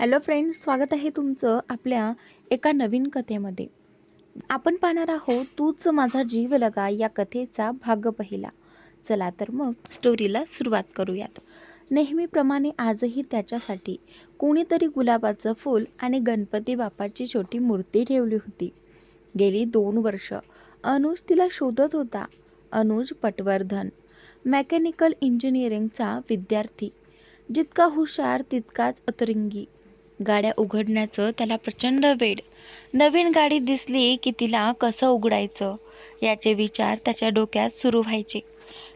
Hello friends स्वागत आहे तुमचं आपल्या एका नवीन कथेमध्ये. आपण पाहणार आहोत तूच माझा जीव लगा या कथेचा भाग पहिला. चला तर मग स्टोरीला सुरुवात करूयात. नेहमीप्रमाणे आजही त्याच्यासाठी कोणीतरी गुलाबाचं फूल आणि गणपती बाप्पाची छोटी मूर्ती ठेवली होती. गेली दोन वर्ष. अनुज तिला शोधत होता. अनुज पटवर्धन मेकॅनिकल इंजिनिअरिंगचा विद्यार्थी. जितका हुशार तितकाच अतरंगी. गाड्या उघडण्याचं त्याला प्रचंड वेड. नवीन गाडी दिसली की तिला कसं उघडायचं? याचे विचार त्याच्या डोक्यात सुरू व्हायचे.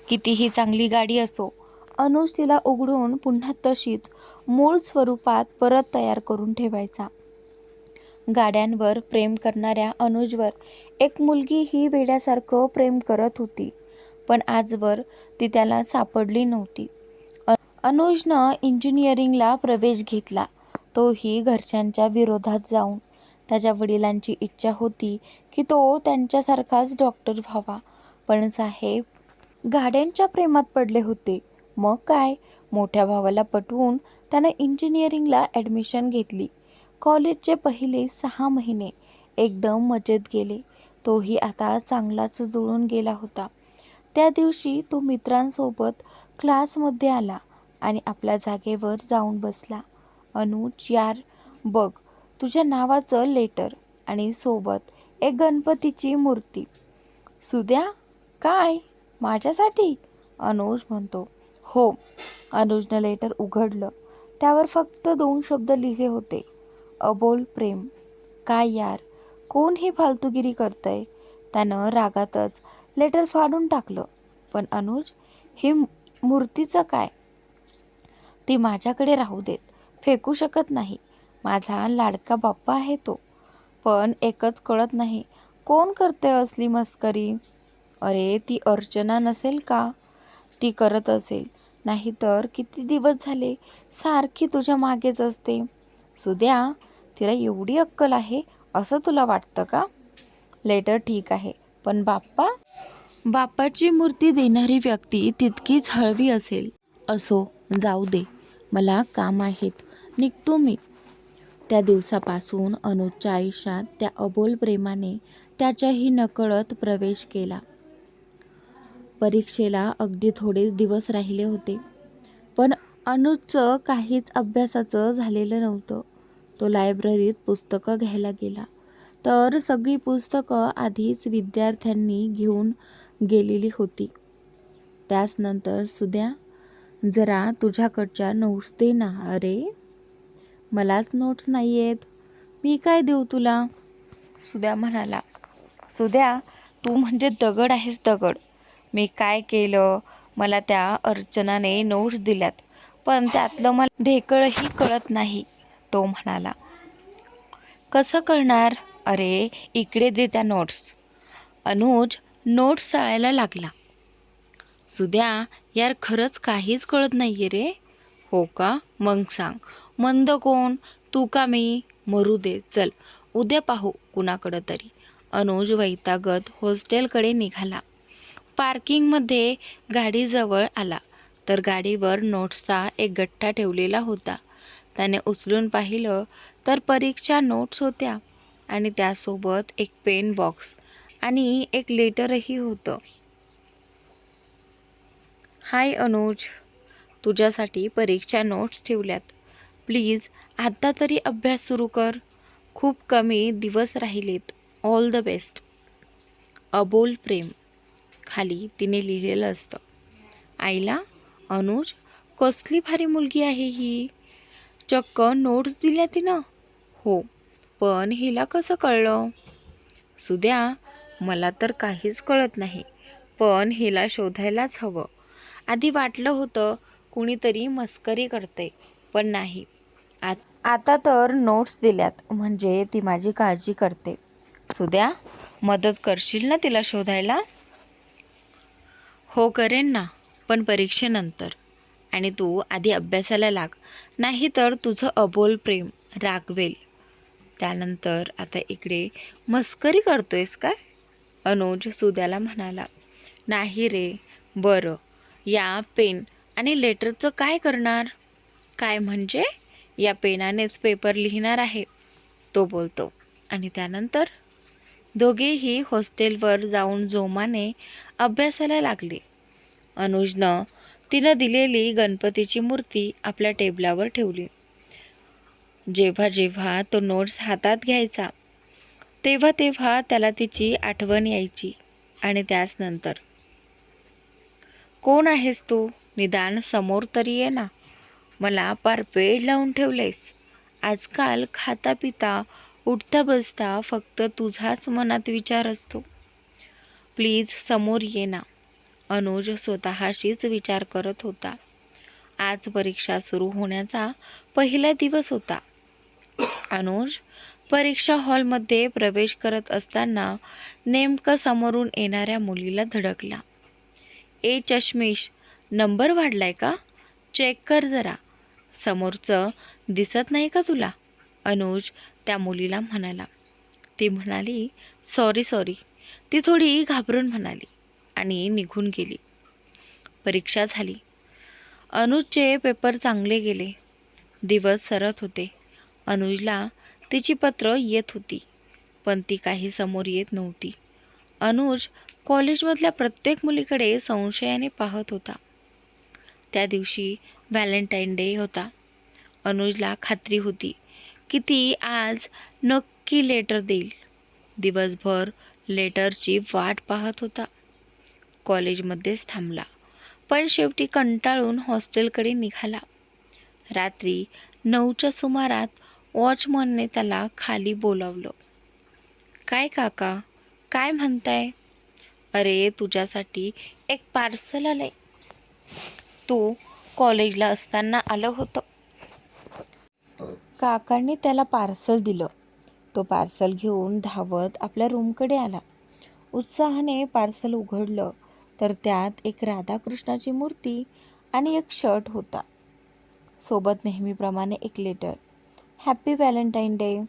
कितीही चांगली गाडी असो अनुज तिला उघडून पुन्हा तशीच मूळ स्वरूपात परत तयार करून ठेवायचा. गाड्यांवर प्रेम करणाऱ्या अनुजवर एक मुलगी ही वेड्यासारखं प्रेम करत होती पण आजवर ती त्याला सापडली नव्हती. अनुजनं इंजिनिअरिंगला प्रवेश घेतला. तोही घरच्यांच्या विरोधात जाऊन त्याच्या वडिलांची इच्छा होती की तो त्यांच्यासारखाच डॉक्टर व्हावा. पण साहेब गाड्यांच्या प्रेमात पडले होते. मग काय? मोठ्या भावाला पटवून त्यानं इंजिनिअरिंगला ॲडमिशन घेतली. कॉलेजचे पहिले सहा महिने एकदम मजेत गेले. तोही आता चांगलाच जुळून गेला होता. त्या दिवशी तो मित्रांसोबत क्लासमध्ये आला आणि आपल्या जागेवर जाऊन बसला. अनुज यार बघ तुझ्या नावाचं लेटर आणि सोबत एक गणपतीची मूर्ती. सुद्या काय? माझ्यासाठी? अनुज म्हणतो. हो. अनुजनं लेटर उघडलं. त्यावर फक्त दोन शब्द लिहिले होते. अबोल प्रेम. काय यार? कोण ही फालतूगिरी करतंय? त्यानं रागातच लेटर फाडून टाकलं. पण अनुज हे मूर्तीचं काय? ती माझ्याकडे राहू देत. फेकू शकत नाही. माझा लाडका बाप्पा आहे तो. पण एकच कळत नाही. कोण करते असली मस्करी? अरे ती अर्चना नसेल का? ती करत असेल. नाहीतर किती दिवस झाले? सारखी तुझ्या मागेच असते. सुद्या तिला एवढी अक्कल आहे? असं तुला वाटतं का? लेटर ठीक आहे. पण बाप्पा? बाप्पाची मूर्ती देणारी व्यक्ती तितकीच हळवी असेल. असो जाऊ दे. मला काम आहेत. निघतो मी. त्या दिवसापासून अनुजच्या आयुष्यात त्या अबोल प्रेमाने त्याच्याही नकळत प्रवेश केला. परीक्षेला अगदी थोडेच दिवस राहिले होते. पण अनुजचं काहीच अभ्यासाचं झालेलं नव्हतं. तो लायब्ररीत पुस्तकं घ्यायला गेला. तर सगळी पुस्तकं आधीच विद्यार्थ्यांनी घेऊन गेलेली होती. त्याच नंतर सुद्या जरा तुझ्याकडच्या नोट्स दे ना अरे. मलाच नोट्स नाही आहेत मी काय देऊ तुला? सुद्या म्हणाला सुद्या तू म्हणजे दगड आहेस दगड. मी काय केलं? मला त्या अर्चनाने नोट्स दिल्यात पण त्यातलं मला ढेकळही कळत नाही. तो म्हणाला कसं कळणार? अरे इकडे दे त्या नोट्स अनुज नोट्स चाळायला लागला सुद्या यार खरंच काहीच कळत नाही आहे रे. हो का? मग सांग. मंद कोण? तू का मी मरू दे चल. उद्या पाहू कुणाकडं तरी. अनुज वैतागत हॉस्टेलकडे निघाला. पार्किंगमध्ये गाडीजवळ आला तर गाडीवर नोट्सचा एक गठ्ठा ठेवलेला होता. त्याने उचलून पाहिलं तर परीक्षा नोट्स होत्या आणि त्यासोबत एक पेन बॉक्स आणि एक लेटरही होतं. हाय अनुज तुझ्यासाठी परीक्षा नोट्स ठेवल्यात. प्लीज आत्ता तरी अभ्यास सुरू कर. खूप कमी दिवस राहिलेत. ऑल द बेस्ट अबोल प्रेम. खाली तिने लिहिलेलं असतं. आईला अनुज कसली भारी मुलगी आहे ही? चक्क नोट्स दिल्या तिनं? हो पण हिला कसं कळलं? सुद्या मला तर काहीच कळत नाही पण हिला शोधायलाच हवं. आधी वाटलं होतं कुणीतरी मस्करी करते पण नाही. आता तर नोट्स दिल्यात. म्हणजे ती माझी काळजी करते. सुद्या मदत करशील ना तिला शोधायला? हो करेन ना पण परीक्षेनंतर. आणि तू आधी अभ्यासाला लाग. नाही तर तुझं अबोल प्रेम रागवेल. त्यानंतर आता इकडे मस्करी करतोयस काय? अनुज सुद्याला म्हणाला. नाही रे बरं. या पेन आणि लेटरचं काय करणार? काय म्हणजे? या पेनानेच पेपर लिहिणार आहे तो बोलतो. आणि त्यानंतर दोघेही हॉस्टेलवर जाऊन जोमाने अभ्यासाला लागले. अनुजनं तिनं दिलेली गणपतीची मूर्ती आपल्या टेबलावर ठेवली. जेव्हा जेव्हा तो नोट्स हातात घ्यायचा तेव्हा तेव्हा त्याला तिची आठवण यायची आणि त्याच नंतर कोण आहेस तू? निदान समोर तरी ये ना. मला पार पेड लावून ठेवलेस आजकाल खाता पिता उठता बसता फक्त तुझाच मनात विचार असतो. प्लीज समोर ये ना. अनुज स्वतःशीच विचार करत होता. आज परीक्षा सुरू होण्याचा पहिला दिवस होता. अनुज परीक्षा हॉलमध्ये प्रवेश करत असताना नेमकं समोरून येणाऱ्या मुलीला धडकला. ए चष्मिश नंबर वाढलाय का? चेक कर जरा. समोरचं दिसत नाही का तुला? अनुज त्या मुलीला म्हणाला. ती म्हणाली सॉरी सॉरी ती थोडी घाबरून म्हणाली आणि निघून गेली. परीक्षा झाली. अनुजचे पेपर चांगले गेले. दिवस सरत होते. अनुजला तिची पत्र येत होती पण ती काही समोर येत नव्हती. अनुज कॉलेजमधल्या प्रत्येक मुलीकडे संशयाने पाहत होता. त्या दिवशी व्हॅलेंटाईन डे होता. अनुजला खात्री होती की ती आज नक्की लेटर देईल. दिवसभर लेटरची वाट पाहत होता. कॉलेजमध्येच थांबला पण शेवटी कंटाळून हॉस्टेलकडे निघाला. रात्री नऊच्या सुमारात वॉचमनने त्याला खाली बोलावलं. काय काका? काय म्हणताय? अरे तुझ्यासाठी एक पार्सल आलंय. तू कॉलेजला असताना आलं होतं. काकांनी त्याला पार्सल दिलं. तो पार्सल घेऊन धावत आपल्या रूमकडे आला. उत्साहाने पार्सल उघडलं तर त्यात एक राधाकृष्णाची मूर्ती आणि एक शर्ट होता. सोबत नेहमीप्रमाणे एक letter. Happy Valentine day.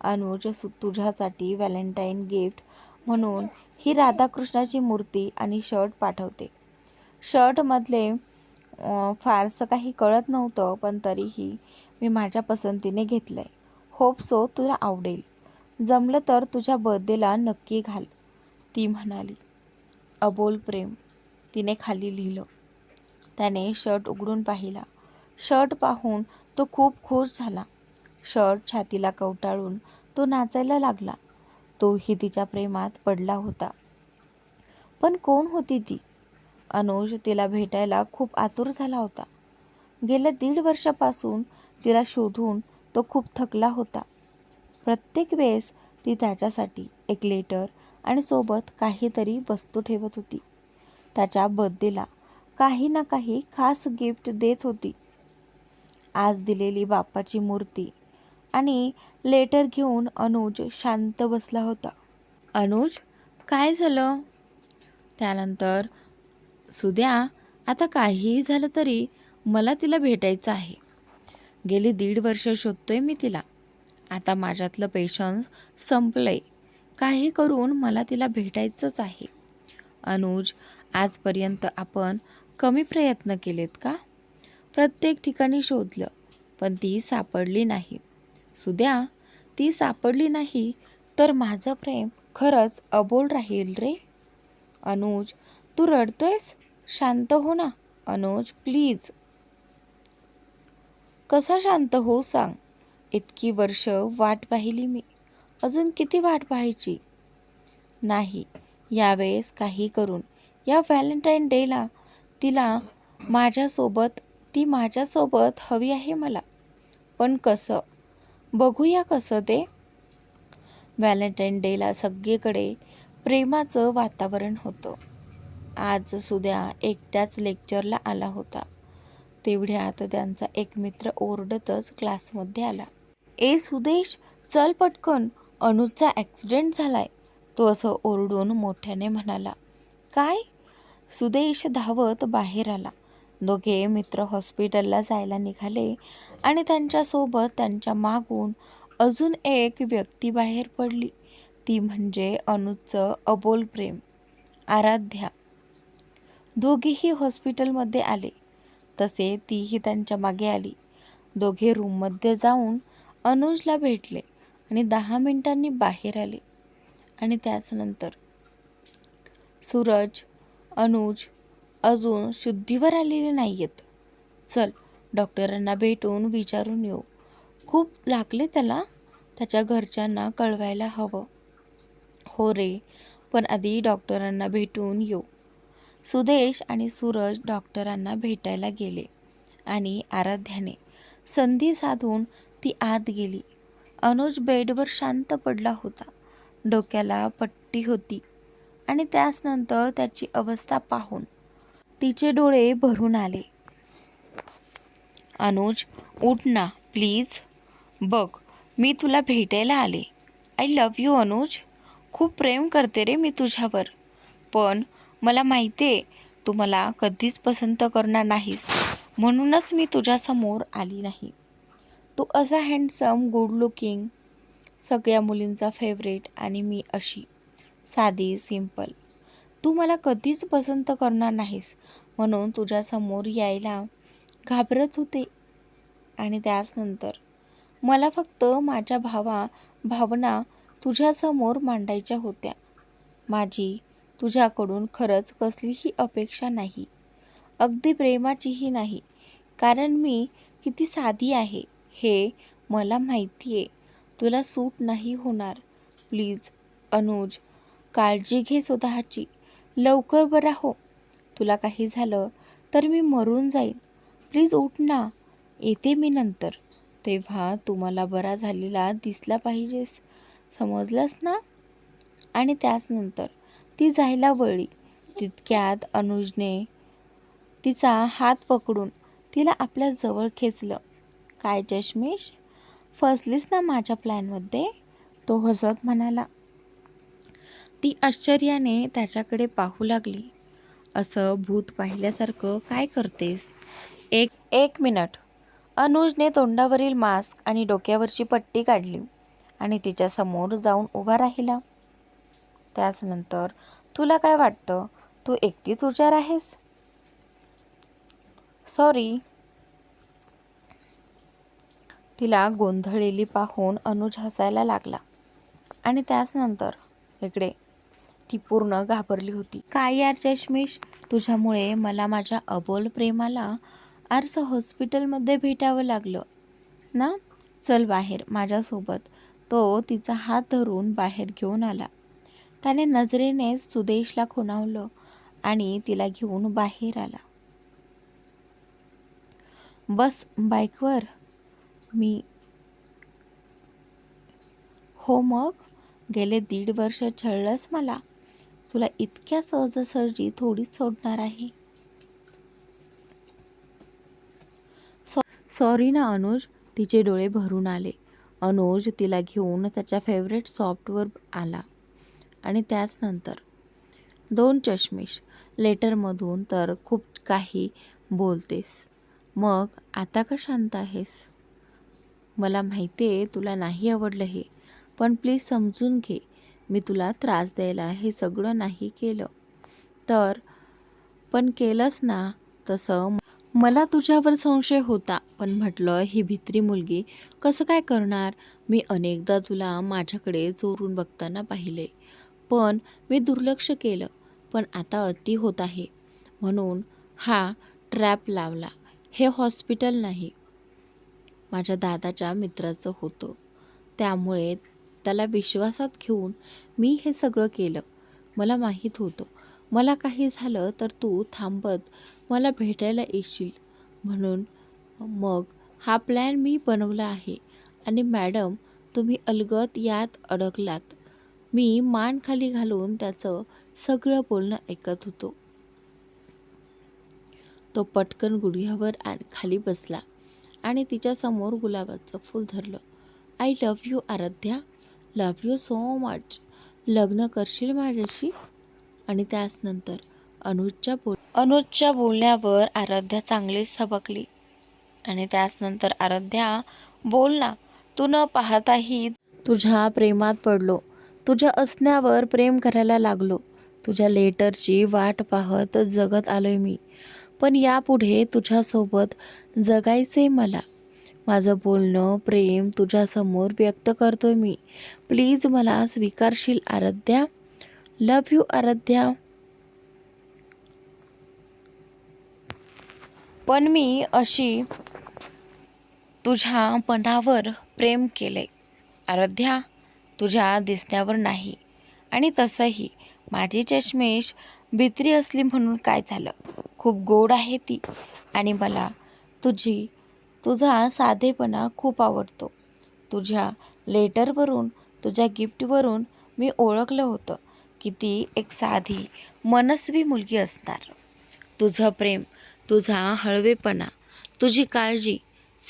Anuj तुझ्यासाठी व्हॅलेंटाईन गिफ्ट म्हणून ही राधाकृष्णाची मूर्ती आणि शर्ट पाठवते. शर्टमधले फारसं काही कळत नव्हतं पण तरीही मी माझ्या पसंतीने घेतलं आहे होप सो तुला आवडेल. जमलं तर तुझ्या बर्थडेला नक्की घाल ती म्हणाली. अबोल प्रेम तिने खाली लिहिलं. त्याने शर्ट उघडून पाहिला. शर्ट पाहून तो खूप खुश झाला. शर्ट छातीला कवटाळून तो नाचायला लागला. तोही तिच्या प्रेमात पडला होता. पण कोण होती ती? अनुज तिला भेटायला खूप आतुर झाला होता. गेल्या दीड वर्षापासून तिला शोधून तो खूप थकला होता. प्रत्येक वेळेस ती त्याच्यासाठी एक लेटर आणि सोबत काहीतरी वस्तू ठेवत होती. त्याच्या बर्थडेला काही ना काही खास गिफ्ट देत होती. आज दिलेली बाप्पाची मूर्ती आणि लेटर घेऊन अनुज शांत बसला होता. अनुज काय झालं? त्यानंतर सुद्या आता काहीही झालं तरी मला तिला भेटायचं आहे. गेली दीड वर्ष शोधतोय मी तिला. आता माझ्यातलं पेशन्स संपलंय. काही करून मला तिला भेटायचंच आहे. अनुज आजपर्यंत आपण कमी प्रयत्न केलेत का? प्रत्येक ठिकाणी शोधलं पण ती सापडली नाही. सुद्या ती सापडली नाही तर माझं प्रेम खरंच अबोल राहील रे. अनुज तू रडतोयस? शांत हो ना अनुज प्लीज कसा शांत हो सांग. इतकी वर्ष वाट पाहिली मी. अजून किती वाट पाहायची? नाही यावेळेस काही करून. या व्हॅलेंटाईन डेला तिला माझ्यासोबत ती माझ्यासोबत हवी आहे मला. पण कसं? बघूया कसं ते. व्हॅलेंटाईन डेला सगळीकडे प्रेमाचं वातावरण होतं. आज सुद्या एकट्याच लेक्चरला आला होता. तेवढ्यात त्यांचा एक मित्र ओरडतच क्लासमध्ये आला. ए सुदेश चल पटकन. अनुजचा ॲक्सिडेंट झालाय. तो असं ओरडून मोठ्याने म्हणाला. काय? सुदेश धावत बाहेर आला. दोघे मित्र हॉस्पिटलला जायला निघाले आणि त्यांच्यासोबत त्यांच्या मागून अजून एक व्यक्ती बाहेर पडली. ती म्हणजे अनुजचं अबोल प्रेम. आराध्या. दोघेही हॉस्पिटलमध्ये आले. तसे तीही त्यांच्या मागे आली. दोघे रूममध्ये जाऊन अनुजला भेटले आणि दहा मिनिटांनी बाहेर आले. आणि त्याचनंतर सूरज अनुज अजून शुद्धीवर आलेले नाही आहेत चल डॉक्टरांना भेटून विचारून येऊ. खूप लागले त्याला. त्याच्या घरच्यांना कळवायला हवं. हो रे पण आधी डॉक्टरांना भेटून येऊ. सुदेश आणि सूरज डॉक्टरांना भेटायला गेले आणि आराध्याने संधी साधून ती आत गेली. अनुज बेडवर शांत पडला होता. डोक्याला पट्टी होती आणि त्याचनंतर त्याची अवस्था पाहून तिचे डोळे भरून आले. अनुज उठ ना प्लीज. बघ मी तुला भेटायला आले. I love you Anuj. खूप प्रेम करते रे मी तुझ्यावर. पण मला माहिती आहे तू मला कधीच पसंत करणार नाहीस. म्हणूनच मी तुझ्यासमोर आली नाही. तू असा हँडसम गुड लुकिंग सगळ्या मुलींचा फेवरेट आणि मी अशी. साधी सिंपल तू मला कधीच पसंत करणार नाहीस. म्हणून तुझ्यासमोर यायला घाबरत होते. आणि त्याचनंतर मला फक्त माझ्या भावा भावना तुझ्यासमोर मांडायच्या होत्या. माझी तुझ्याकडून खरंच कसलीही अपेक्षा नाही. अगदी प्रेमाचीही नाही. कारण मी किती साधी आहे हे मला माहिती आहे तुला सूट नाही होणार. प्लीज अनुज काळजी घे स्वतःची. लवकर बरा हो. तुला काही झालं तर मी मरून जाईन. प्लीज उठ ना. येते मी नंतर. तेव्हा तुम्हाला बरा झालेला दिसला पाहिजेस. समजलंस ना? आणि त्याचनंतर ती जायला वळली. तितक्यात अनुजने तिचा हात पकडून तिला आपल्या जवळ खेचलं. काय चष्मेश फसलीस ना माझ्या प्लॅनमध्ये? तो हसत म्हणाला. ती आश्चर्याने त्याच्याकडे पाहू लागली. असं भूत पाहिल्यासारखं काय करतेस? एक एक मिनट. अनुजने तोंडावरील मास्क आणि डोक्यावरची पट्टी काढली आणि तिच्यासमोर जाऊन उभा राहिला. त्याचनंतर तुला काय वाटतं? तू एकटीच हुशार आहेस? सॉरी तिला गोंधळलेली पाहून अनुज हसायला लागला. आणि त्याचनंतर इकडे. ती पूर्ण घाबरली होती. काय यार चष्मेश तुझ्यामुळे मला माझ्या अबोल प्रेमाला आरसं हॉस्पिटलमध्ये भेटावं लागलं. ना? चल बाहेर माझ्यासोबत. तो तिचा हात धरून बाहेर घेऊन आला. त्याने नजरेने सुदेशला खुणावलं आणि तिला घेऊन बाहेर आला. बस बाईकवर? मी हो मग? गेले दीड वर्ष छळलंस मला. तुला इतक्या सहजासहजी थोडीच सोडणार आहे. सॉरी ना अनुज तिचे डोळे भरून आले. अनुज तिला घेऊन त्याच्या फेवरेट सॉफ्टवर आला. आणि त्याचनंतर दोन चष्मेश. लेटरमधून तर खूप काही बोलतेस. मग आता का शांत आहेस? मला माहिती आहे तुला नाही आवडलं हे पण प्लीज समजून घे. मी तुला त्रास द्यायला हे सगळं नाही केलं. तर पण केलंच ना तसं? मला तुझ्यावर संशय होता पण म्हटलं ही भित्री मुलगी कसं काय करणार? मी अनेकदा तुला माझ्याकडे चोरून बघताना पाहिले. पण मी दुर्लक्ष केलं पण आता अति होत आहे. म्हणून हा ट्रॅप लावला. हे हॉस्पिटल नाही. माझ्या दादाच्या मित्राचं होतं. त्यामुळे त्याला विश्वासात घेऊन मी हे सगळं केलं. मला माहीत होतं. मला काही झालं तर तू थांबत मला भेटायला येशील. म्हणून मग हा प्लॅन मी बनवला आहे. आणि मॅडम तुम्ही अलगत यात अडकलात. मी मान खाली घालून त्याचं सगळं बोलणं ऐकत होतो. तो पटकन गुडघ्यावर आ- खाली बसला आणि तिच्यासमोर गुलाबाचं फूल धरलं. I love you Aaradhya. Love you so much लग्न करशील माझ्याशी? आणि त्याचनंतर अनुजच्या बोल अनुजच्या बोलण्यावर आराध्या चांगलीच थबकली आणि त्याचनंतर आराध्या बोल ना. तू न पाहताही तुझ्या प्रेमात पडलो. तुझ्या असण्यावर प्रेम करायला लागलो. तुझ्या लेटरची वाट पाहत जगत आलोय मी. पण यापुढे तुझ्यासोबत जगायचे मला. माझं बोलणं प्रेम तुझ्यासमोर व्यक्त करतोय मी. प्लीज मला स्वीकारशील आराध्या? Love you Aaradhya. पण मी अशी तुझ्या मनावर प्रेम केले आराध्या? तुझ्या दिसण्यावर नाही. आणि तसंही माझी चष्मेश भित्री असली म्हणून काय झालं? खूप गोड आहे ती. आणि मला तुझी तुझा साधेपणा खूप आवडतो. तुझ्या लेटरवरून तुझ्या गिफ्टवरून मी ओळखलं होतं की ती एक साधी मनस्वी मुलगी असणार. तुझं प्रेम तुझा हळवेपणा तुझी काळजी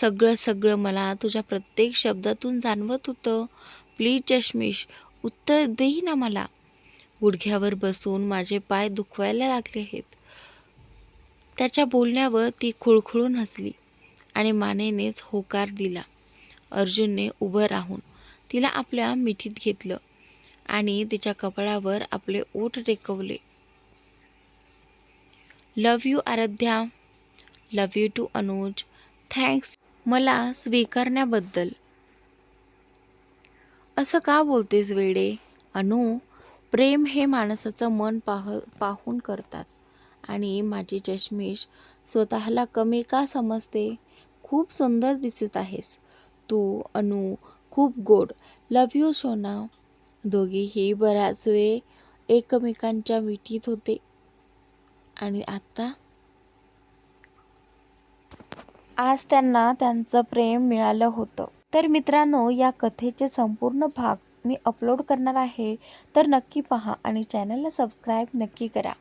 सगळं सगळं मला तुझ्या प्रत्येक शब्दातून जाणवत होतं. प्लीज चष्मिश उत्तर देई ना मला. गुडघ्यावर बसून माझे पाय दुखवायला लागले आहेत. त्याच्या बोलण्यावर ती खुळखुळून हसली आणि मानेनेच होकार दिला. अर्जुनने उभं राहून तिला आपल्या मिठीत घेतलं आणि तिच्या कपाळावर आपले ओठ टेकवले. Love you Aaradhya. Love you too Anuj. Thanks मला स्वीकारण्याबद्दल असं का बोलतेस वेडे? अनु प्रेम हे माणसाचं मन पाह पाहून करतात. आणि माझी चष्मेश स्वतःला कमी का समजते? खूप सुंदर दिसत आहेस. तू अनु खूप गोड. Love you Sona. दोघेही बराच वेळ एकमेकांच्या मिठीत होते. आणि आत्ता आज त्यांना त्यांचं प्रेम मिळालं होतं. तर मित्रांनो या कथेचे संपूर्ण भाग मी अपलोड करणार आहे. तर नक्की पहा आणि चॅनलला सबस्क्राईब नक्की करा.